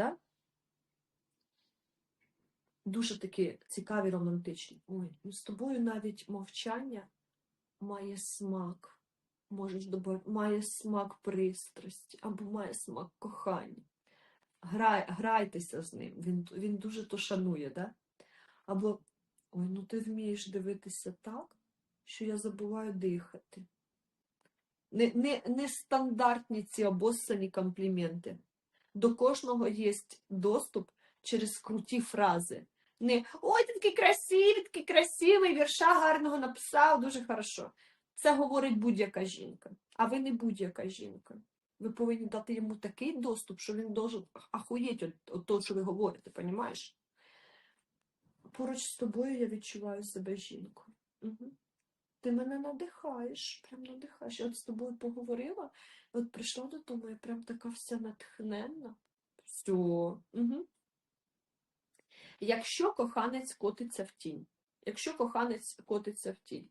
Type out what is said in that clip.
Да? Дуже такі цікаві, романтичні. Ой, ну з тобою навіть мовчання має смак. Можеш добавити, має смак пристрасті або має смак кохання. Грай, грайтеся з ним, він, він дуже то шанує, да? Або ой, ну ти вмієш дивитися так, що я забуваю дихати. Не, не, не стандартні ці обоссані компліменти. До кожного є доступ через круті фрази. Не ой, ти такий красивий, такий красивий, вірша гарного написав, дуже хорошо. Це говорить будь-яка жінка, а ви не будь-яка жінка. Ви повинні дати йому такий доступ, що він должен ахуєть від, від того, що ви говорите, понімаєш? Поруч з тобою я відчуваю себе жінкою. Угу. Ти мене надихаєш, прям надихаєш. Я от з тобою поговорила, от прийшла додому, я прям така вся натхненна. Все. Угу. Якщо коханець котиться в тінь, якщо коханець котиться в тінь,